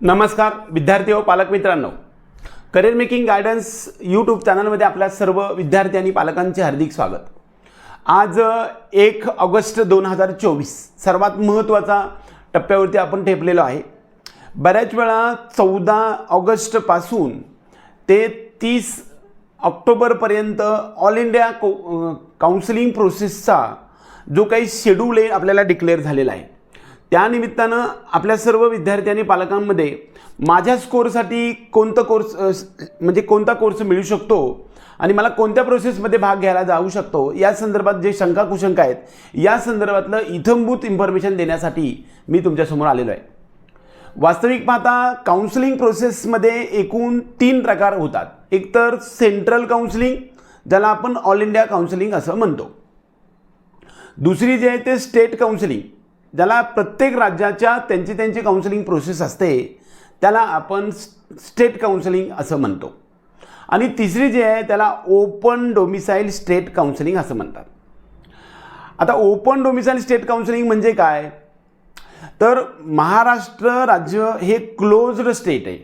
नमस्कार विद्यार्थी व पालक मित्रांनो. करिअर मेकिंग गायडन्स यूट्यूब चॅनलमध्ये आपल्या सर्व विद्यार्थी आणि पालकांचे हार्दिक स्वागत. आज एक ऑगस्ट दोन हजार चोवीस सर्वात महत्त्वाचा टप्प्यावरती आपण ठेपलेलो आहे. बऱ्याच वेळा चौदा ऑगस्टपासून ते तीस ऑक्टोबरपर्यंत ऑल इंडिया को काउन्सिलिंग प्रोसेसचा जो काही शेड्यूल आहे आपल्याला डिक्लेअर झालेला आहे. त्यानिमित्तानं आपल्या सर्व विद्यार्थी आणि पालकांमध्ये माझ्या स्कोरसाठी कोणतं कोर्स म्हणजे कोणता कोर्स मिळू शकतो आणि मला कोणत्या प्रोसेसमध्ये भाग घ्यायला जाऊ शकतो या संदर्भात जे शंका कुशंका आहेत या संदर्भातलं इथंभूत इन्फॉर्मेशन देण्यासाठी मी तुमच्यासमोर आलेलो आहे. वास्तविक पाहता काउन्सिलिंग प्रोसेसमध्ये एकूण तीन प्रकार होतात. एकतर सेंट्रल काउन्सिलिंग ज्याला आपण ऑल इंडिया काउन्सिलिंग असं म्हणतो. दुसरी जी आहे ते स्टेट काउन्सिलिंग ज्याला प्रत्येक राज्याच्या त्यांची त्यांची काउन्सिलिंग प्रोसेस असते त्याला आपण स्टेट काउन्सिलिंग असं म्हणतो. आणि तिसरी जी आहे त्याला ओपन डोमिसाईल स्टेट काउन्सिलिंग असं म्हणतात. आता ओपन डोमिसाईल स्टेट काउन्सिलिंग म्हणजे काय? तर महाराष्ट्र राज्य हे क्लोज्ड स्टेट आहे.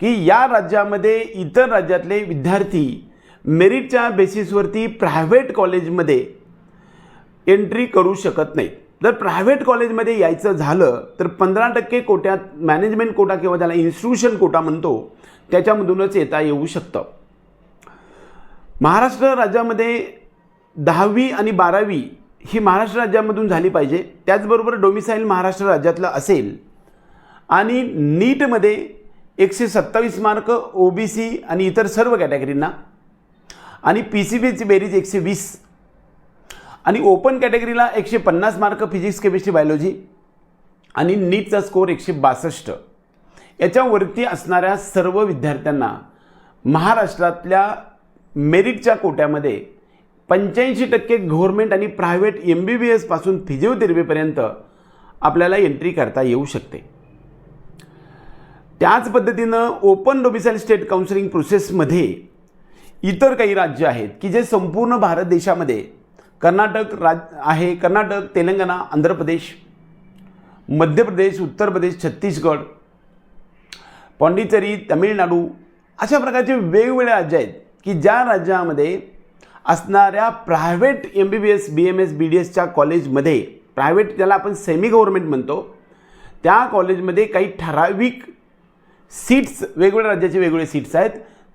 की या राज्यामध्ये इतर राज्यातले विद्यार्थी मेरिटच्या बेसिसवरती प्रायव्हेट कॉलेजमध्ये एंट्री करू शकत नाहीत. जर प्रायव्हेट कॉलेजमध्ये यायचं झालं तर पंधरा टक्के कोट्यात मॅनेजमेंट कोटा किंवा त्याला इन्स्टिट्यूशन कोटा म्हणतो त्याच्यामधूनच येता येऊ शकतं. महाराष्ट्र राज्यामध्ये दहावी आणि बारावी ही महाराष्ट्र राज्यामधून झाली पाहिजे. त्याचबरोबर डोमिसाईल महाराष्ट्र राज्यातलं असेल. आणि नीटमध्ये एकशे सत्तावीस मार्क ओ बी सी आणि इतर सर्व कॅटेगरींना आणि पी सी बीची बेरीज एकशे वीस. आणि ओपन कॅटेगरीला एकशे पन्नास मार्क फिजिक्स केमिस्ट्री बायोलॉजी आणि नीटचा स्कोर एकशे बासष्ट. याच्यावरती असणाऱ्या सर्व विद्यार्थ्यांना महाराष्ट्रातल्या मेरिटच्या कोट्यामध्ये पंच्याऐंशी टक्के गव्हर्मेंट आणि प्रायव्हेट एम बी बी एसपासून फिजिओथेरपीपर्यंत आपल्याला एंट्री करता येऊ शकते. त्याच पद्धतीनं ओपन डोमिसाईल स्टेट काउन्सिलिंग प्रोसेसमध्ये इतर काही राज्य आहेत की जे संपूर्ण भारत देशामध्ये कर्नाटक राज आहे कर्नाटक तेलंगणा आंध्र प्रदेश मध्य प्रदेश उत्तर प्रदेश छत्तीसगड पॉंडिचेरी तमिळनाडू अशा प्रकारचे वेगवेगळे राज्य आहेत की ज्या राज्यामध्ये असणाऱ्या private M B B S B M S B D एसच्या कॉलेजमध्ये प्रायव्हेट ज्याला आपण सेमी गव्हर्मेंट म्हणतो त्या कॉलेजमध्ये काही ठराविक सीट्स वेगवेगळ्या राज्याचे वेगवेगळे सीट्स आहेत.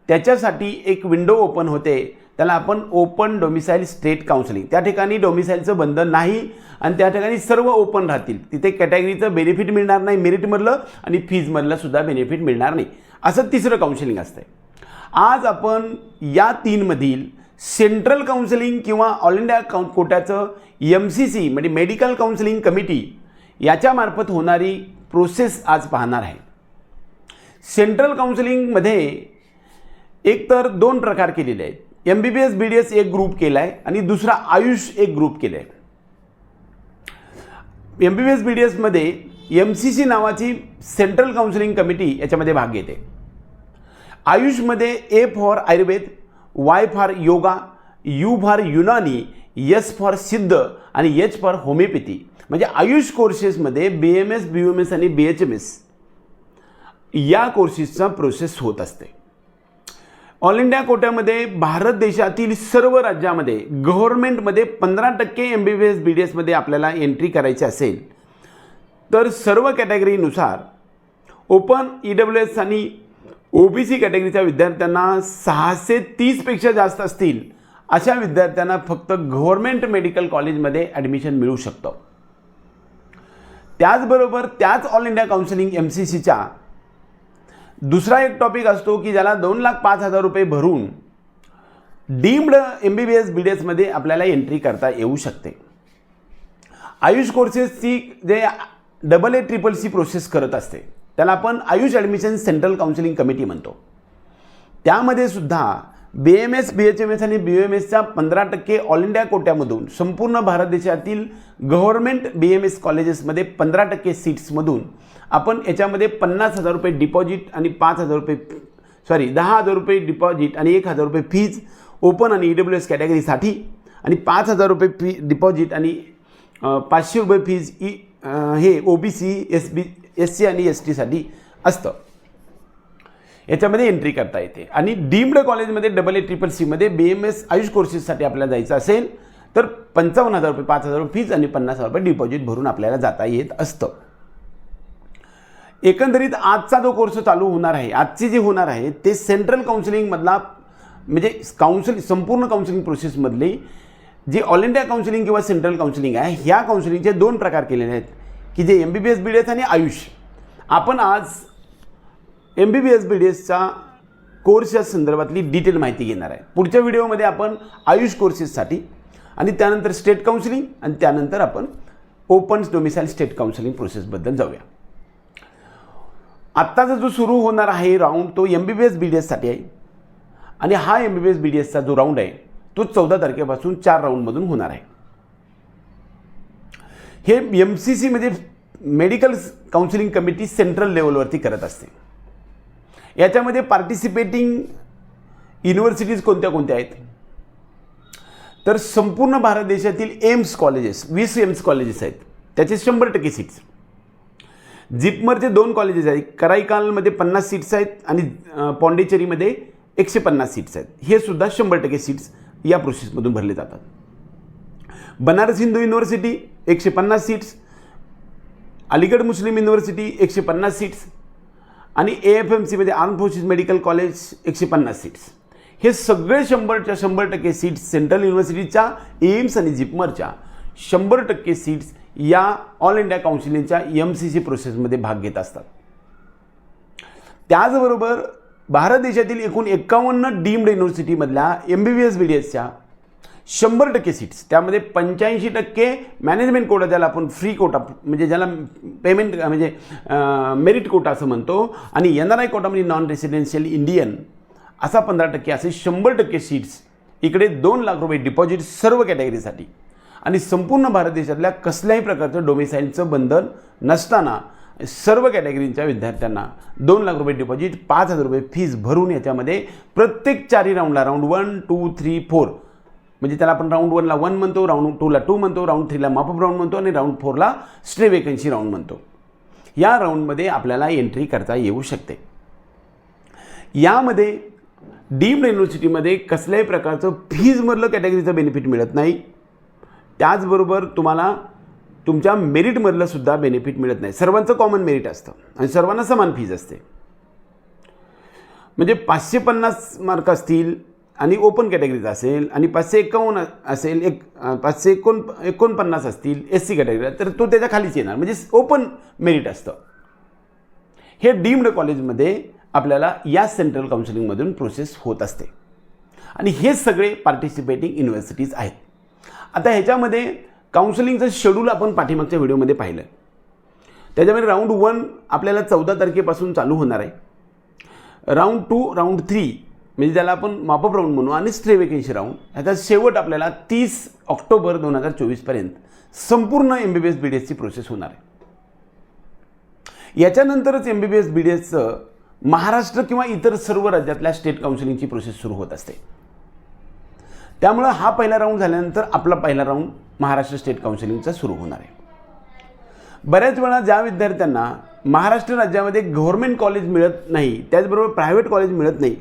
त्याच्यासाठी एक विंडो ओपन होते. त्याला आपण ओपन डोमिसाईल स्टेट काउन्सिलिंग त्या ठिकाणी डोमिसाईलचं बंधन नाही आणि त्या ठिकाणी सर्व ओपन राहतील. तिथे कॅटेगरीचं बेनिफिट मिळणार नाही मेरिटमधलं आणि फीजमधलं सुद्धा बेनिफिट मिळणार नाही. असं तिसरं काउन्सिलिंग असतं आज आपण या तीनमधील सेंट्रल काउन्सिलिंग किंवा ऑल इंडिया काउं कोट्याचं एम सी सी म्हणजे मेडिकल काउन्सिलिंग कमिटी याच्यामार्फत होणारी प्रोसेस आज पाहणार आहे. सेंट्रल काउन्सिलिंगमध्ये एक तर दोन प्रकार केलेले आहेत. M B B S B D S एक ग्रुप केला आहे आणि दुसरा आयुष एक ग्रुप केला आहे M B B S B D एसमध्ये एम सी सी नावाची सेंट्रल काउन्सिलिंग कमिटी याच्यामध्ये भाग घेते. आयुषमध्ये A for Ayurveda Y for yoga U for Unani S for Siddha आणि एच फॉर होमिओपॅथी म्हणजे AYUSH कोर्सेसमध्ये B M S B M S आणि B H M S या कोर्सेसचा process होत असते. ऑल इंडिया कोट्यामध्ये भारत देशातील सर्व राज्यामध्ये गव्हर्नमेंटमध्ये पंधरा टक्के M B B S B D एसमध्ये आपल्याला एंट्री करायची असेल तर सर्व कॅटेगरीनुसार ओपन ई डब्ल्यू एस आणि ओ बी सी कॅटेगरीच्या विद्यार्थ्यांना सहाशे तीसपेक्षा जास्त असतील अशा विद्यार्थ्यांना फक्त गव्हर्मेंट मेडिकल कॉलेजमध्ये ॲडमिशन मिळू शकतं. त्याचबरोबर त्याच all India counselling M C सीच्या दुसरा एक टॉपिक असतो की ज्याला दोन लाख पाच हजार रुपये भरून deemed M B B S B D एसमध्ये आपल्याला एंट्री करता येऊ शकते. आयुष कोर्सेसची जे double A triple C process करत असते त्याला आपण AYUSH admission central counselling committee म्हणतो. त्यामध्ये सुद्धा B M S B H M S आणि बी एम एसच्या पंधरा टक्के ऑल इंडिया कोट्यामधून संपूर्ण भारत देशातील गव्हर्मेंट बी एम एस कॉलेजेसमध्ये पंधरा टक्के सीट्समधून आपण याच्यामध्ये पन्नास हजार रुपये डिपॉझिट आणि पाच हजार रुपये सॉरी दहा हजार रुपये डिपॉझिट आणि एक हजार रुपये फीज ओपन आणि ई डब्ल्यू एस कॅटेगरीसाठी आणि पाच हजार रुपये फी डिपॉझिट आणि पाचशे रुपये फीज ई हे O B C S B S C आणि एस टीसाठी असतं. याच्यामध्ये एंट्री करता येते. आणि डीम्ड कॉलेजमध्ये डबल ए ट्रिपल सीमध्ये बी एम एस आयुष कोर्सेससाठी आपल्याला जायचं असेल तर पंचावन्न हजार रुपये पाच हजार रुपये फीज आणि पन्नास हजार रुपये डिपॉझिट भरून आपल्याला जाता येत असतं. एकंदरीत आजचा जो कोर्स चालू होणार आहे आजची जे होणार आहे ते सेंट्रल काउन्सिलिंगमधला म्हणजे काउन्सिल संपूर्ण काउन्सिलिंग प्रोसेसमधली जी ऑल इंडिया काउन्सिलिंग किंवा सेंट्रल काउन्सिलिंग आहे ह्या काउन्सिलिंगचे दोन प्रकार केलेले आहेत की जे M B B S B D S आणि आयुष. आपण आज M B B S B D एसचा कोर्सच्या संदर्भातली डिटेल माहिती घेणार आहे. पुढच्या व्हिडिओमध्ये आपण आयुष कोर्सेससाठी आणि त्यानंतर स्टेट काउन्सिलिंग आणि त्यानंतर आपण ओपन डोमिसाईल स्टेट काउन्सिलिंग प्रोसेसबद्दल जाऊया. आत्ताचा जो सुरू होणार आहे राऊंड तो M B B S B D एससाठी आहे. आणि हा M B B S B D एसचा जो राऊंड आहे तो चौदा तारखेपासून चार राऊंडमधून होणार आहे. हे एम सी सी म्हणजे मेडिकल काउन्सिलिंग कमिटी सेंट्रल लेवलवरती करत असते. याच्यामध्ये पार्टिसिपेटिंग युनिव्हर्सिटीज कोणत्या कोणत्या आहेत? तर संपूर्ण भारत देशातील एम्स कॉलेजेस वीस एम्स कॉलेजेस आहेत. त्याचे शंभर टक्के सीट्स जिपमरचे दोन कॉलेजेस आहेत. कराईकालमध्ये पन्नास सीट्स आहेत आणि पॉंडेचेरीमध्ये एकशे पन्नास सीट्स आहेत. हे सुद्धा शंभर टक्के सीट्स या प्रोसेसमधून भरले जातात. बनारस हिंदू युनिव्हर्सिटी एकशे पन्नास सीट्स अलीगड मुस्लिम युनिव्हर्सिटी एकशे पन्नास सीट्स आणि ए एफ एम सीमध्ये आर्म फोर्सेस मेडिकल कॉलेज एकशे पन्नास सीट्स हे सगळे शंभरच्या शंभर टक्के सीट्स सेंट्रल युनिव्हर्सिटीच्या एम्स आणि जिपमरच्या शंभर टक्के सीट्स या ऑल इंडिया काउन्सिलिंगच्या एम सी सी प्रोसेसमध्ये भाग घेत असतात. त्याचबरोबर भारत देशातील एकूण एकावन्न deemed युनिव्हर्सिटीमधल्या M B B S B D एसच्या शंभर टक्के सीट्स त्यामध्ये पंच्याऐंशी टक्के मॅनेजमेंट कोटा ज्याला आपण फ्री कोटा म्हणजे ज्याला पेमेंट म्हणजे मेरिट कोटा असं म्हणतो आणि एन आर आय कोटा म्हणजे नॉन रेसिडेन्शियल इंडियन असा पंधरा टक्के असे शंभर टक्के सीट्स इकडे दोन लाख रुपये डिपॉझिट सर्व कॅटेगरीसाठी आणि संपूर्ण भारत देशातल्या कसल्याही प्रकारचं डोमिसाईलचं बंधन नसताना सर्व कॅटेगरीच्या विद्यार्थ्यांना दोन लाख रुपये डिपॉझिट पाच हजार रुपये फीज भरून याच्यामध्ये प्रत्येक चारही राऊंडला round one two three four म्हणजे त्याला आपण राऊंड वनला वन म्हणतो राऊंड टूला टू म्हणतो राऊंड थ्रीला मापअप राऊंड म्हणतो आणि राऊंड फोरला स्टे वेकन्सी राऊंड म्हणतो. या राऊंडमध्ये आपल्याला एंट्री करता येऊ शकते. यामध्ये डीम्ड युनिव्हर्सिटीमध्ये कसल्याही प्रकारचं फीज मधलं कॅटेगरीचं बेनिफिट मिळत नाही. त्याचबरोबर तुम्हाला तुमच्या मेरिटमधलं सुद्धा बेनिफिट मिळत नाही. सर्वांचं कॉमन मेरिट असतं. आणि सर्वांना समान फीज असते. म्हणजे पाचशे पन्नास मार्क असतील आणि ओपन कॅटेगरीचा असेल आणि पाचशे एकावन्न असेल एक पाचशे एकोण एकोणपन्नास असतील एस सी कॅटेगरीला तर तो त्याच्या खालीच येणार. म्हणजे ओपन मेरिट असतं. हे डीम्ड कॉलेजमध्ये आपल्याला या सेंट्रल काउन्सिलिंगमधून प्रोसेस होत असते. आणि हे सगळे पार्टिसिपेटिंग युनिव्हर्सिटीज आहेत. आता ह्याच्यामध्ये काउन्सिलिंगचं शेड्यूल आपण पाठीमागच्या व्हिडिओमध्ये पाहिलं. त्याच्यामध्ये राऊंड वन आपल्याला चौदा तारखेपासून चालू होणार आहे. राऊंड टू राऊंड थ्री म्हणजे ज्याला आपण मापअप राऊंड म्हणू आणि स्ट्रे वेकेन्सी राऊंड ह्याचा शेवट आपल्याला तीस ऑक्टोबर दोन हजार चोवीसपर्यंत संपूर्ण M B B S B D एसची प्रोसेस होणार आहे. याच्यानंतरच M B B S B D एसचं महाराष्ट्र किंवा इतर सर्व राज्यातल्या स्टेट काउन्सिलिंगची प्रोसेस सुरू होत असते. त्यामुळं हा पहिला राऊंड झाल्यानंतर आपला पहिला राऊंड महाराष्ट्र स्टेट काउन्सिलिंगचा सुरू होणार आहे. बऱ्याच वेळा ज्या विद्यार्थ्यांना महाराष्ट्र राज्यामध्ये गव्हर्मेंट कॉलेज मिळत नाही त्याचबरोबर प्रायव्हेट कॉलेज मिळत नाही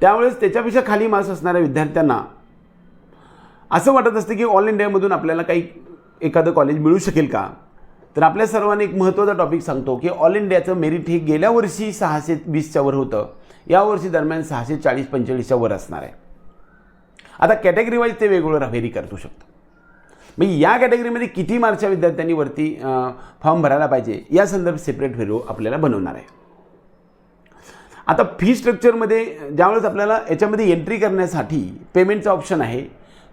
त्यावेळेस त्याच्यापेक्षा खाली मार्क्स असणाऱ्या विद्यार्थ्यांना असं वाटत असतं की ऑल इंडियामधून आपल्याला काही एखादं कॉलेज मिळू शकेल का? तर आपल्या सर्वांनी एक महत्त्वाचा टॉपिक सांगतो की ऑल इंडियाचं मेरिट हे गेल्या वर्षी सहाशे वीसच्या वर होतं. यावर्षी दरम्यान सहाशे चाळीस पंचेचाळीसच्या वर असणार आहे. आता कॅटेगरी वाईज ते वेगवेगळं व्हेरी करतो शकतात मग या कॅटेगरीमध्ये किती मार्कच्या विद्यार्थ्यांनी वरती फॉर्म भरायला पाहिजे या संदर्भ सेपरेट व्हिडिओ आपल्याला बनवणार आहे. आता फी स्ट्रक्चरमध्ये ज्यावेळेस आपल्याला याच्यामध्ये एंट्री करण्यासाठी पेमेंटचा ऑप्शन आहे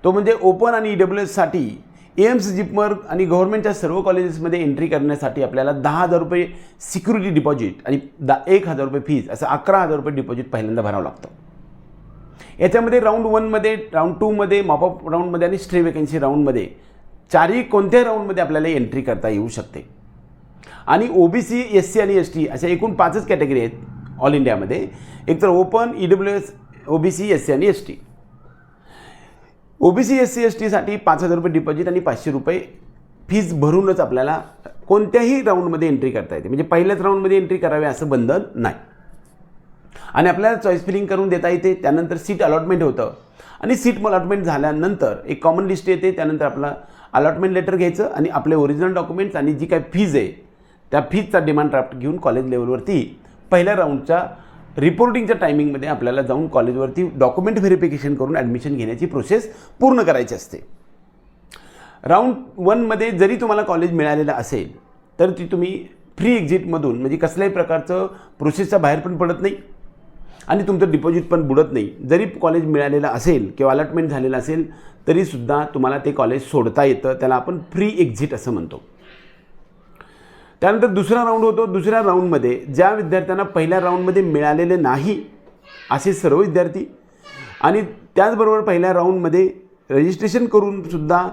तो म्हणजे ओपन आणि ई डब्ल्यू एससाठी एम्स जिपमर आणि गव्हर्नमेंटच्या सर्व कॉलेजेसमध्ये एंट्री करण्यासाठी आपल्याला दहा हजार रुपये सिक्युरिटी डिपॉझिट आणि दा एक हजार रुपये फीज असं अकरा हजार रुपये डिपॉझिट पहिल्यांदा भरावं लागतं. याच्यामध्ये राऊंड वनमध्ये राऊंड टूमध्ये मॉपअप राऊंडमध्ये आणि स्ट्री वेकन्सी राऊंडमध्ये चारही कोणत्याही राऊंडमध्ये आपल्याला एंट्री करता येऊ शकते. आणि O B C S C आणि एस टी अशा एकूण पाचच कॅटेगरी आहेत ऑल इंडियामध्ये एक तर open E W S O B C S C आणि S T O B C S C S टीसाठी पाच हजार रुपये डिपॉझिट आणि पाचशे रुपये फीज भरूनच आपल्याला कोणत्याही राऊंडमध्ये एंट्री करता येते. म्हणजे पहिल्याच राऊंडमध्ये एंट्री करावी असं बंधन नाही. आणि आपल्याला चॉईस फिलिंग करून देता येते त्यानंतर सीट अलॉटमेंट होतं. आणि सीट अलॉटमेंट झाल्यानंतर एक कॉमन लिस्ट येते त्यानंतर आपला अलॉटमेंट लेटर घ्यायचं आणि आपले ओरिजिनल डॉक्युमेंट्स आणि जी काही फीज आहे त्या फीजचा डिमांड ड्राफ्ट घेऊन कॉलेज लेवलवरती पहिल्या राऊंडच्या रिपोर्टिंगच्या टायमिंगमध्ये आपल्याला जाऊन कॉलेजवरती डॉक्युमेंट व्हेरिफिकेशन करून ॲडमिशन घेण्याची प्रोसेस पूर्ण करायची असते. राऊंड वनमध्ये जरी तुम्हाला कॉलेज मिळालेलं असेल तर ती तुम्ही फ्री एक्झिटमधून म्हणजे कसल्याही प्रकारचं प्रोसेसच्या बाहेर पण पडत नाही. आणि तुमचं डिपॉझिट पण बुडत नाही. जरी कॉलेज मिळालेलं असेल किंवा अलॉटमेंट झालेलं असेल तरीसुद्धा तुम्हाला ते कॉलेज सोडता येतं. त्याला आपण फ्री एक्झिट असं म्हणतो. त्यानंतर दुसरा राऊंड होतो. दुसऱ्या राऊंडमध्ये ज्या विद्यार्थ्यांना पहिल्या राऊंडमध्ये मिळालेले नाही असे सर्व विद्यार्थी आणि त्याचबरोबर पहिल्या राऊंडमध्ये रजिस्ट्रेशन करूनसुद्धा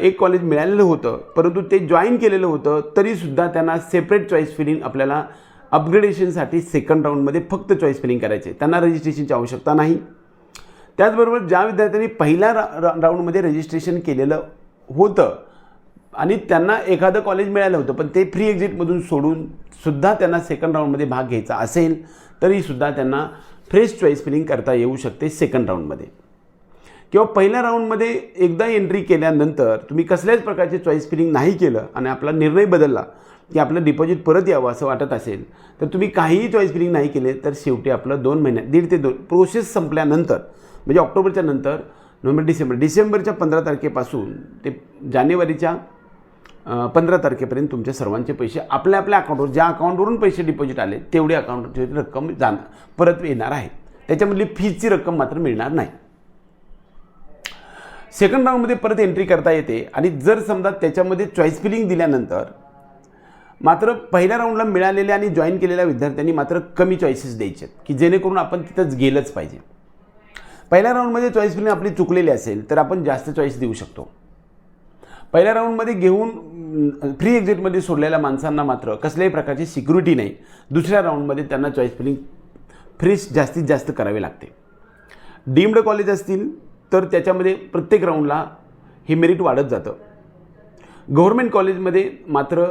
एक कॉलेज मिळालेलं होतं. परंतु ते जॉईन केलेलं होतं. तरीसुद्धा त्यांना सेपरेट चॉईस फिलिंग आपल्याला अपग्रेडेशनसाठी सेकंड राऊंडमध्ये फक्त चॉईस फिलिंग करायचे. त्यांना रजिस्ट्रेशनची आवश्यकता नाही. त्याचबरोबर ज्या विद्यार्थ्यांनी पहिल्या रा राऊंडमध्ये रजिस्ट्रेशन केलेलं होतं आणि त्यांना एखादं कॉलेज मिळालं होतं पण ते फ्री एक्झिटमधून सोडून सुद्धा त्यांना सेकंड राऊंडमध्ये भाग घ्यायचा असेल तरीसुद्धा त्यांना फ्रेश चॉईस फिलिंग करता येऊ शकते सेकंड राऊंडमध्ये किंवा पहिल्या राऊंडमध्ये एकदा एंट्री केल्यानंतर तुम्ही कसल्याच प्रकारचे चॉईस फिलिंग नाही केलं आणि आपला निर्णय बदलला की आपलं डिपॉझिट परत यावं असं वाटत असेल तर तुम्ही काहीही चॉईस फिलिंग नाही केले तर शेवटी आपलं दोन महिन्यात दीड ते दोन प्रोसेस संपल्यानंतर म्हणजे ऑक्टोबरच्या नंतर नोव्हेंबर डिसेंबर डिसेंबरच्या पंधरा तारखेपासून ते जानेवारीच्या पंधरा तारखेपर्यंत तुमच्या सर्वांचे पैसे आपल्या आपल्या अकाउंटवर ज्या अकाउंटवरून पैसे डिपॉझिट आले तेवढी अकाउंटची रक्कम जाणार परत येणार आहे. त्याच्यामधली फीजची रक्कम मात्र मिळणार नाही. सेकंड राऊंडमध्ये परत एंट्री करता येते आणि जर समजा त्याच्यामध्ये चॉईस फिलिंग दिल्यानंतर मात्र पहिल्या राऊंडला मिळालेल्या आणि जॉईन केलेल्या विद्यार्थ्यांनी मात्र कमी चॉईसेस द्यायचे आहेत की जेणेकरून आपण तिथंच गेलंच पाहिजे. पहिल्या राऊंडमध्ये चॉईस फिलिंग आपली चुकलेली असेल तर आपण जास्त चॉईस देऊ शकतो. पहिल्या राऊंडमध्ये घेऊन फ्री एक्झिटमध्ये सोडलेल्या माणसांना मात्र कसल्याही प्रकारची सिक्युरिटी नाही. दुसऱ्या राऊंडमध्ये त्यांना चॉईस फिलिंग फ्रीज जास्तीत जास्त करावे लागते. डीम्ड कॉलेज असतील तर त्याच्यामध्ये प्रत्येक राऊंडला हे मेरिट वाढत जातं. गव्हर्मेंट कॉलेजमध्ये मात्र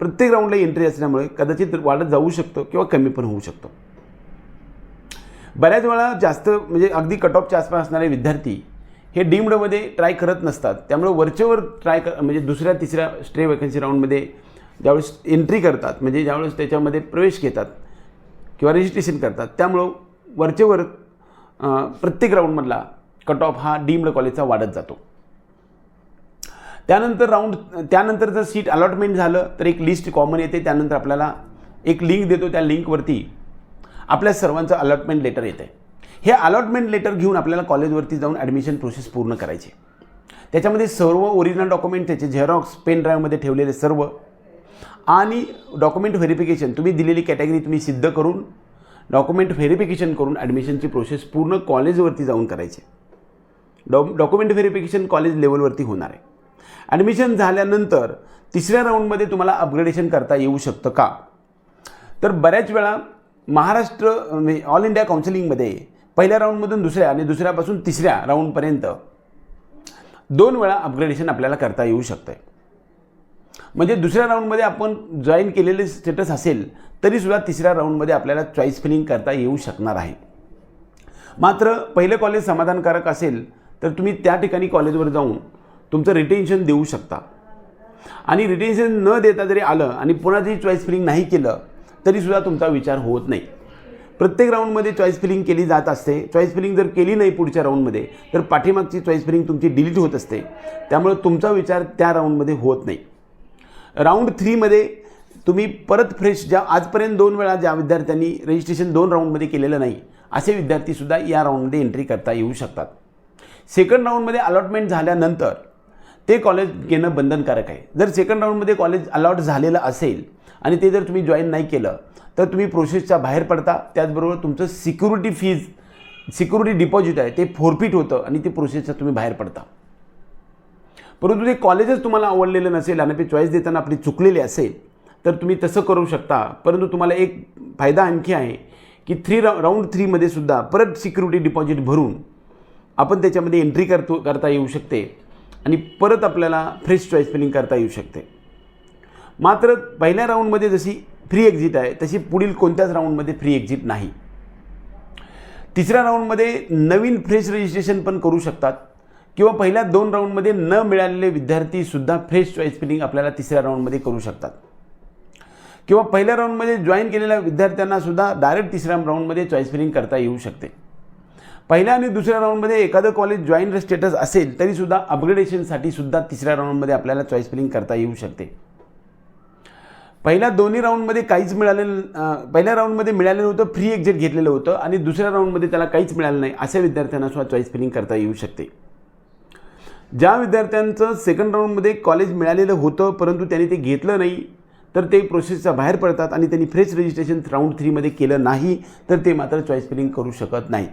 प्रत्येक राऊंडला एंट्री असल्यामुळे कदाचित वाढत जाऊ शकतो किंवा कमी पण होऊ शकतो. बऱ्याच वेळा जास्त म्हणजे अगदी कट ऑफच्या आसपास असणारे विद्यार्थी हे डीम्डमध्ये ट्राय करत नसतात. त्यामुळे वरचेवर ट्राय कर म्हणजे दुसऱ्या तिसऱ्या स्ट्रे वॅकन्सी राऊंडमध्ये ज्यावेळेस एंट्री करतात म्हणजे ज्यावेळेस त्याच्यामध्ये प्रवेश घेतात किंवा रजिस्ट्रेशन करतात त्यामुळं वरचेवर प्रत्येक राऊंडमधला कट ऑफ हा डीम्ड कॉलेजचा वाढत जातो. त्यानंतर राऊंड त्यानंतर जर सीट अलॉटमेंट झालं तर एक लिस्ट कॉमन येते. त्यानंतर आपल्याला एक लिंक देतो. त्या लिंकवरती आपल्या सर्वांचं अलॉटमेंट लेटर येतं हे अलॉटमेंट लेटर घेऊन आपल्याला कॉलेजवरती जाऊन ॲडमिशन प्रोसेस पूर्ण करायची. त्याच्यामध्ये सर्व ओरिजिनल डॉक्युमेंट त्याचे झेरॉक्स पेन ड्राईव्हमध्ये ठेवलेले सर्व. आणि डॉक्युमेंट व्हेरिफिकेशन तुम्ही दिलेली कॅटेगरी तुम्ही सिद्ध करून डॉक्युमेंट व्हेरिफिकेशन करून ॲडमिशनची प्रोसेस पूर्ण कॉलेजवरती जाऊन करायची. डॉ डॉक्युमेंट व्हेरिफिकेशन कॉलेज लेवलवरती होणार आहे. ॲडमिशन झाल्यानंतर तिसऱ्या राऊंडमध्ये तुम्हाला अपग्रेडेशन करता येऊ शकतं का? तर बऱ्याच वेळा महाराष्ट्र ऑल इंडिया काउन्सिलिंगमध्ये पहिल्या राऊंडमधून दुसऱ्या आणि दुसऱ्यापासून तिसऱ्या राऊंडपर्यंत दोन वेळा अपग्रेडेशन आपल्याला करता येऊ शकतं आहे म्हणजे दुसऱ्या राऊंडमध्ये आपण जॉईन केलेले स्टेटस असेल तरीसुद्धा तिसऱ्या राऊंडमध्ये आपल्याला चॉईस फिलिंग करता येऊ शकणार आहे. मात्र पहिलं कॉलेज समाधानकारक असेल तर तुम्ही त्या ठिकाणी कॉलेजवर जाऊन तुमचं रिटेन्शन देऊ शकता. आणि रिटेन्शन न देता जरी आलं आणि पुन्हा जरी चॉईस फिलिंग नाही केलं तरीसुद्धा तुमचा विचार होत नाही. प्रत्येक राऊंडमध्ये चॉईस फिलिंग केली जात असते. चॉईस फिलिंग जर केली नाही पुढच्या राऊंडमध्ये तर पाठीमागची चॉईस फिलिंग तुमची डिलीट होत असते. त्यामुळे तुमचा विचार त्या राऊंडमध्ये होत नाही. राऊंड थ्रीमध्ये तुम्ही परत फ्रेश ज्या आजपर्यंत दोन वेळा ज्या विद्यार्थ्यांनी रजिस्ट्रेशन दोन राऊंडमध्ये केलेलं नाही असे विद्यार्थीसुद्धा या राऊंडमध्ये एंट्री करता येऊ शकतात. सेकंड राऊंडमध्ये अलॉटमेंट झाल्यानंतर ते कॉलेज घेणं बंधनकारक आहे. जर सेकंड राऊंडमध्ये कॉलेज अलॉट झालेलं असेल आणि ते जर तुम्ही जॉईन नाही केलं तर तुम्ही प्रोसेसच्या बाहेर पडता. त्याचबरोबर तुमचं सिक्युरिटी फीज सिक्युरिटी डिपॉझिट आहे ते फोरफिट होतं आणि ते प्रोसेसच्या तुम्ही बाहेर पडता. परंतु ते कॉलेजच तुम्हाला आवडलेलं नसेल आणि ते चॉईस देताना आपली चुकलेली असेल तर तुम्ही तसं करू शकता. परंतु तुम्हाला एक फायदा आणखी आहे की थ्री रा राऊंड थ्रीमध्ये सुद्धा परत सिक्युरिटी डिपॉझिट भरून आपण त्याच्यामध्ये एंट्री करतो करता येऊ शकते. आणि परत आपल्याला फ्रेश चॉईस फिलिंग करता येऊ शकते. मात्र पहिल्या राऊंडमध्ये जशी फ्री एक्झिट आहे तशी पुढील कोणत्याच राऊंडमध्ये फ्री एक्झिट नाही. तिसऱ्या राऊंडमध्ये नवीन फ्रेश रजिस्ट्रेशन पण करू शकतात. किंवा पहिल्या दोन राऊंडमध्ये न मिळालेले विद्यार्थीसुद्धा फ्रेश चॉईस फिलिंग आपल्याला तिसऱ्या राऊंडमध्ये करू शकतात. किंवा पहिल्या राऊंडमध्ये जॉईन केलेल्या विद्यार्थ्यांनासुद्धा डायरेक्ट तिसऱ्या राऊंडमध्ये चॉईस फिलिंग करता येऊ शकते. पहिल्या आणि दुसऱ्या राऊंडमध्ये एखादं कॉलेज जॉईन स्टेटस असेल तरीसुद्धा अपग्रेडेशनसाठी सुद्धा तिसऱ्या राऊंडमध्ये आपल्याला चॉईस फिलिंग करता येऊ शकते. पहिल्या दोन्ही राऊंडमध्ये काहीच मिळालेलं पहिल्या राऊंडमध्ये मिळालेलं होतं फ्री एक्झिट घेतलेलं होतं आणि दुसऱ्या राऊंडमध्ये त्याला काहीच मिळालं नाही अशा विद्यार्थ्यांना सुद्धा चॉईस फिलिंग करता येऊ शकते. ज्या विद्यार्थ्यांचं सेकंड राऊंडमध्ये कॉलेज मिळालेलं होतं परंतु त्यांनी ते घेतलं नाही तर ते प्रोसेसच्या बाहेर पडतात आणि त्यांनी फ्रेश रजिस्ट्रेशन राऊंड थ्रीमध्ये केलं नाही तर ते मात्र चॉईस फिलिंग करू शकत नाहीत.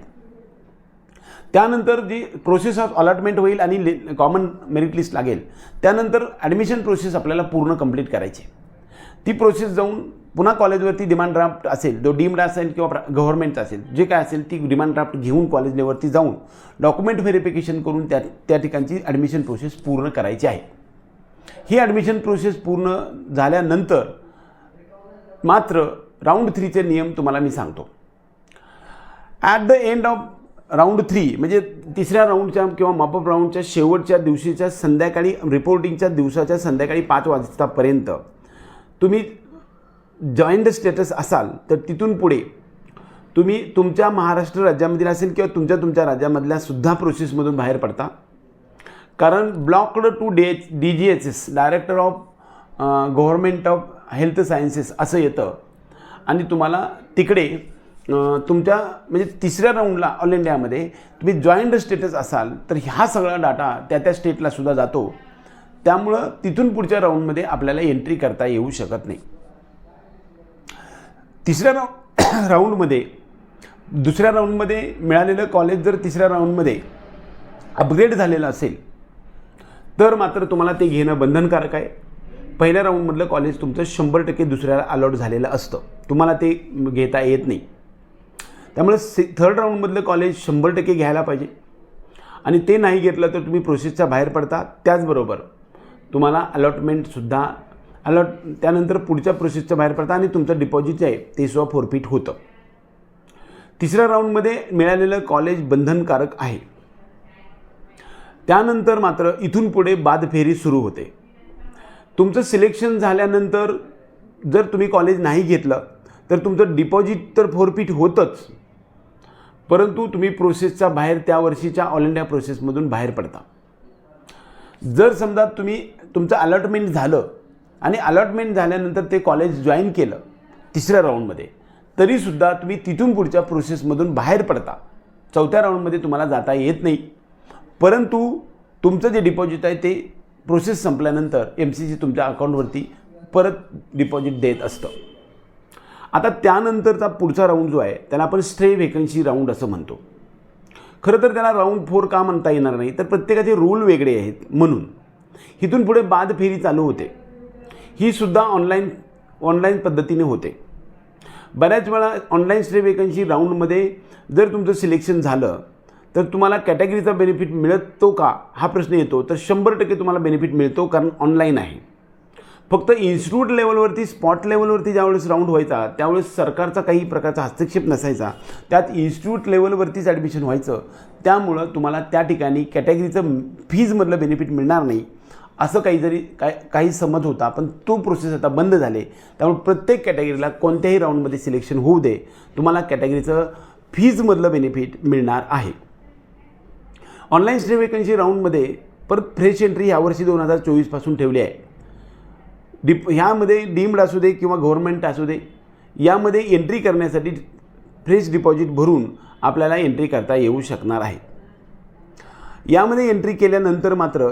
त्यानंतर जी प्रोसेस ऑफ अलॉटमेंट होईल आणि ले कॉमन मेरिट लिस्ट लागेल त्यानंतर ॲडमिशन प्रोसेस आपल्याला पूर्ण कंप्लीट करायची. ती प्रोसेस जाऊन पुन्हा कॉलेजवरती डिमांड ड्राफ्ट असेल जो डीम्ड असेल किंवा गव्हर्नमेंटचा असेल जे काय असेल ती डिमांड ड्राफ्ट घेऊन कॉलेज लेवलवरती जाऊन डॉक्युमेंट व्हेरिफिकेशन करून त्या त्या ठिकाणची ॲडमिशन प्रोसेस पूर्ण करायची आहे. ही ॲडमिशन प्रोसेस पूर्ण झाल्यानंतर मात्र राऊंड थ्रीचे नियम तुम्हाला मी सांगतो. At the end of round three म्हणजे तिसऱ्या राऊंडच्या किंवा मापअप राऊंडच्या शेवटच्या दिवशीच्या संध्याकाळी रिपोर्टिंगच्या दिवसाच्या संध्याकाळी पाच वाजतापर्यंत तुम्ही जॉईंट स्टेटस असाल तर तिथून पुढे तुम्ही तुमच्या महाराष्ट्र राज्यामधील असेल किंवा तुमच्या तुमच्या राज्यामधल्या सुद्धा प्रोसेसमधून बाहेर पडता. कारण blocked to D H D G H S director of government of health sciences असं येतं. आणि तुम्हाला तिकडे तुमच्या म्हणजे तिसऱ्या राऊंडला ऑल इंडियामध्ये तुम्ही जॉईंट स्टेटस असाल तर हा सगळा डाटा त्या त्या स्टेटला सुद्धा जातो. त्यामुळं तिथून पुढच्या राऊंडमध्ये आपल्याला एंट्री करता येऊ शकत नाही. तिसऱ्या राऊ राऊंडमध्ये दुसऱ्या राऊंडमध्ये मिळालेलं कॉलेज जर तिसऱ्या राऊंडमध्ये अपग्रेड झालेलं असेल तर मात्र तुम्हाला ते घेणं बंधनकारक आहे. पहिल्या राऊंडमधलं कॉलेज तुमचं शंभर टक्के दुसऱ्याला अलॉट झालेलं असतं. तुम्हाला ते घेता येत नाही. त्यामुळे से थर्ड राऊंडमधलं कॉलेज शंभर टक्के घ्यायला पाहिजे. आणि ते नाही घेतलं तर तुम्ही प्रोसेसच्या बाहेर पडता. त्याचबरोबर तुम्हाला अलॉटमेंटसुद्धा अलॉट त्यानंतर पुढच्या प्रोसेसच्या बाहेर पडता आणि तुमचं डिपॉझिट जे आहे ते सुद्धा फोरफिट होतं. तिसऱ्या राऊंडमध्ये मिळालेलं कॉलेज बंधनकारक आहे. त्यानंतर मात्र इथून पुढे बाद फेरी सुरू होते. तुमचं सिलेक्शन झाल्यानंतर जर तुम्ही कॉलेज नाही घेतलं तर तुमचं डिपॉझिट तर फोरफिट होतंच. परंतु तुम्ही प्रोसेसच्या बाहेर त्या वर्षीच्या ऑल इंडिया प्रोसेसमधून बाहेर पडता. जर समजा तुम्ही तुमचं अलॉटमेंट झालं आणि अलॉटमेंट झाल्यानंतर ते कॉलेज जॉईन केलं तिसऱ्या राऊंडमध्ये तरीसुद्धा तुम्ही तिथून पुढच्या प्रोसेसमधून बाहेर पडता. चौथ्या राऊंडमध्ये तुम्हाला जाता येत नाही. परंतु तुमचं जे डिपॉझिट आहे ते प्रोसेस संपल्यानंतर एम सी सी तुमच्या अकाउंटवरती परत डिपॉझिट देत असतं. आता त्यानंतरचा पुढचा राऊंड जो आहे त्याला आपण स्ट्रे व्हेकन्सी राऊंड असं म्हणतो. खरं तर त्याला राऊंड फोर का म्हणता येणार नाही तर प्रत्येकाचे रूल वेगळे आहेत म्हणून. इथून पुढे बाद फेरी चालू होते. ही सुद्धा ऑनलाईन ऑनलाईन पद्धतीने होते. बऱ्याच वेळा ऑनलाईन स्ट्रे वेकन्सी राऊंडमध्ये जर तुमचं सिलेक्शन झालं तर तुम्हाला कॅटेगरीचा बेनिफिट मिळतो का? हा प्रश्न येतो. तर शंभर टक्के तुम्हाला बेनिफिट मिळतो कारण ऑनलाईन आहे. फक्त इन्स्टिट्यूट लेवलवरती स्पॉट लेवलवरती ज्यावेळेस राऊंड व्हायचा त्यावेळेस सरकारचा काही प्रकारचा हस्तक्षेप नसायचा. त्यात इन्स्टिट्यूट लेवलवरतीच ॲडमिशन व्हायचं. त्यामुळं तुम्हाला त्या ठिकाणी कॅटेगरीचं फीजमधलं बेनिफिट मिळणार नाही. असं काही जरी काय काही समज होता पण तो प्रोसेस आता बंद झाले. त्यामुळे प्रत्येक कॅटेगरीला कोणत्याही राऊंडमध्ये सिलेक्शन होऊ दे. तुम्हाला कॅटेगरीचं फीजमधलं बेनिफिट मिळणार आहे. ऑनलाईन स्टे वेकन्सी राऊंडमध्ये परत फ्रेश एंट्री यावर्षी दोन हजार चोवीसपासून ठेवली आहे. डिप ह्यामध्ये डीम्ड असू दे किंवा गव्हर्मेंट असू दे यामध्ये एंट्री करण्यासाठी फ्रेश डिपॉझिट भरून आपल्याला एंट्री करता येऊ शकणार आहे. यामध्ये एंट्री केल्यानंतर मात्र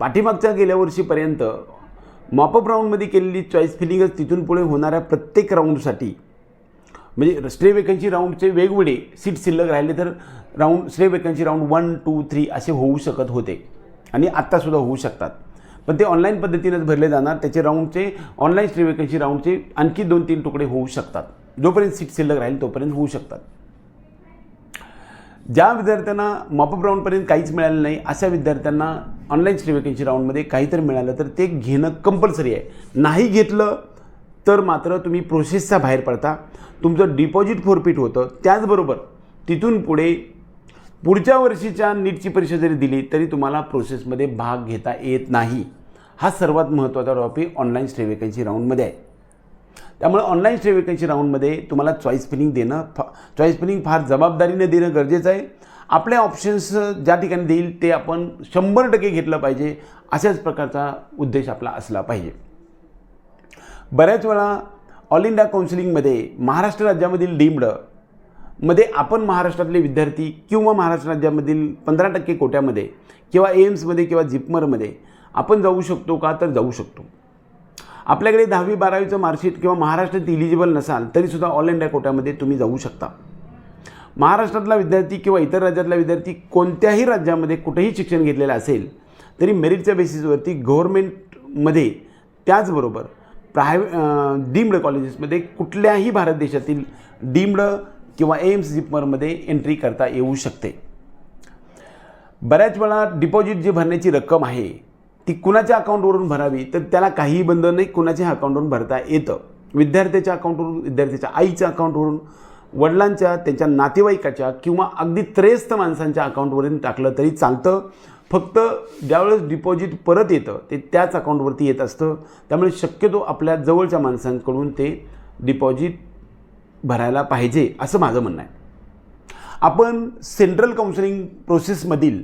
पाठीमागच्या गेल्या वर्षीपर्यंत मॉपअप राऊंडमध्ये केलेली चॉईस फिलिंगच तिथून पुढे होणाऱ्या प्रत्येक राऊंडसाठी म्हणजे स्ट्रे वेकन्सी राऊंडचे वेगवेगळे सीट शिल्लक राहिले तर round stray vacancy round one two three असे होऊ शकत होते आणि आत्तासुद्धा होऊ शकतात. पण ते ऑनलाईन पद्धतीनेच भरले जाणार. त्याचे राऊंडचे ऑनलाईन स्टे वेकन्सी राऊंडचे आणखी दोन तीन तुकडे होऊ शकतात. जोपर्यंत सीट शिल्लक राहील तोपर्यंत होऊ शकतात. ज्या विद्यार्थ्यांना मॉपअप राऊंडपर्यंत काहीच मिळालं नाही अशा विद्यार्थ्यांना ऑनलाईन स्टे वेकन्सी राऊंडमध्ये काहीतरी मिळालं तर ते घेणं कंपल्सरी आहे. नाही घेतलं तर मात्र तुम्ही प्रोसेसच्या बाहेर पडता. तुमचं डिपॉझिट फोरपीट होतं. त्याचबरोबर तिथून पुढे पुढच्या वर्षीच्या नीटची परीक्षा जरी दिली तरी तुम्हाला प्रोसेसमध्ये भाग घेता येत नाही. हा सर्वात महत्त्वाचा टॉपिक ऑनलाईन स्टे वेकन्सी राऊंडमध्ये आहे. त्यामुळे ऑनलाईन स्टे वेकन्सी राऊंडमध्ये तुम्हाला चॉईस फिलिंग देणं फा चॉईस फिलिंग फार जबाबदारीने देणं गरजेचं आहे. आपले ऑप्शन्स ज्या ठिकाणी देईल ते आपण शंभर टक्के घेतलं पाहिजे अशाच प्रकारचा उद्देश आपला असला पाहिजे. बऱ्याच वेळा ऑल इंडिया काउन्सिलिंगमध्ये महाराष्ट्र राज्यामधील डीम्ड मध्ये आपण महाराष्ट्रातले विद्यार्थी किंवा महाराष्ट्र राज्यामधील पंधरा टक्के कोट्यामध्ये किंवा एम्समध्ये किंवा जिपमरमध्ये आपण जाऊ शकतो का? तर जाऊ शकतो. आपल्याकडे दहावी बारावीचं मार्कशीट किंवा महाराष्ट्रात इलिजिबल नसाल तरीसुद्धा ऑल इंडिया कोट्यामध्ये तुम्ही जाऊ शकता. महाराष्ट्रातला विद्यार्थी किंवा इतर राज्यातला विद्यार्थी कोणत्याही राज्यामध्ये कुठेही शिक्षण घेतलेलं असेल तरी मेरिटच्या बेसिसवरती गव्हर्मेंटमध्ये त्याचबरोबर प्रायव्हे डीम्ड कॉलेजेसमध्ये कुठल्याही भारत देशातील डीम्ड किंवा एम्स जिपमरमध्ये एंट्री करता येऊ शकते. बऱ्याच वेळा डिपॉझिट जी भरण्याची रक्कम आहे ती कुणाच्या अकाउंटवरून भरावी तर त्याला काहीही बंधन नाही कुणाच्या अकाउंटवरून भरता येतं. विद्यार्थ्याच्या अकाउंटवरून विद्यार्थ्याच्या आईच्या अकाउंटवरून वडिलांच्या त्यांच्या नातेवाईकाच्या किंवा अगदी त्रेस्त माणसांच्या अकाउंटवरून टाकलं तरी चालतं. फक्त ज्यावेळेस डिपॉझिट परत येतं ते त्याच अकाउंटवरती येत असतं. त्यामुळे शक्यतो आपल्या जवळच्या माणसांकडून ते डिपॉझिट भरायला पाहिजे असं माझं म्हणणं आहे. आपण सेंट्रल काउन्सिलिंग प्रोसेसमधील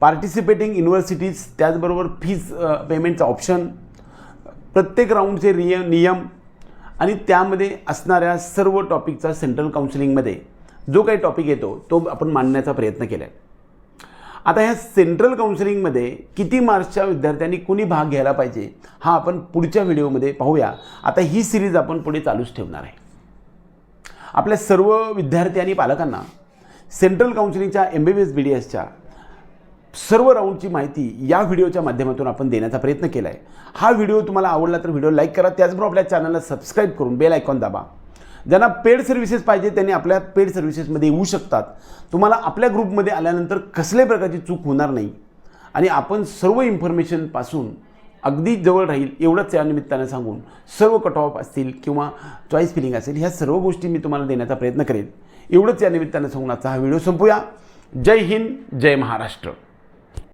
पार्टिसिपेटिंग युनिव्हर्सिटीज त्याचबरोबर फीज पेमेंटचा ऑप्शन प्रत्येक राऊंडचे रिय नियम आणि त्यामध्ये असणाऱ्या सर्व टॉपिकचा सेंट्रल काउन्सिलिंगमध्ये जो काही टॉपिक येतो तो आपण मांडण्याचा प्रयत्न केला आहे आता ह्या सेंट्रल काउन्सिलिंगमध्ये किती मार्क्सच्या विद्यार्थ्यांनी कुणी भाग घ्यायला पाहिजे हा आपण पुढच्या व्हिडिओमध्ये पाहूया. आता ही सिरीज आपण पुढे चालूच ठेवणार आहे. आपल्या सर्व विद्यार्थी आणि पालकांना central काउन्सिलिंगच्या M B B S B D एसच्या सर्व राऊंडची माहिती या व्हिडिओच्या माध्यमातून आपण देण्याचा प्रयत्न केला आहे हा व्हिडिओ तुम्हाला आवडला तर व्हिडिओ लाईक करा. त्याचबरोबर आपल्या चॅनलला सबस्क्राईब करून बेल आयकॉन दाबा. ज्यांना पेड सर्व्हिसेस पाहिजे त्यांनी आपल्या पेड सर्व्हिसेसमध्ये येऊ शकतात. तुम्हाला आपल्या ग्रुपमध्ये आल्यानंतर कसल्याही प्रकारची चूक होणार नाही. आणि आपण सर्व इन्फॉर्मेशनपासून अगदी जवळ राहील एवढंच या निमित्तानं सांगून सर्व कट ऑफ असतील किंवा चॉईस फिलिंग असेल ह्या सर्व गोष्टी मी तुम्हाला देण्याचा प्रयत्न करेन. एवढंच या निमित्तानं सांगून आजचा हा व्हिडिओ संपूया. जय हिंद जय महाराष्ट्र.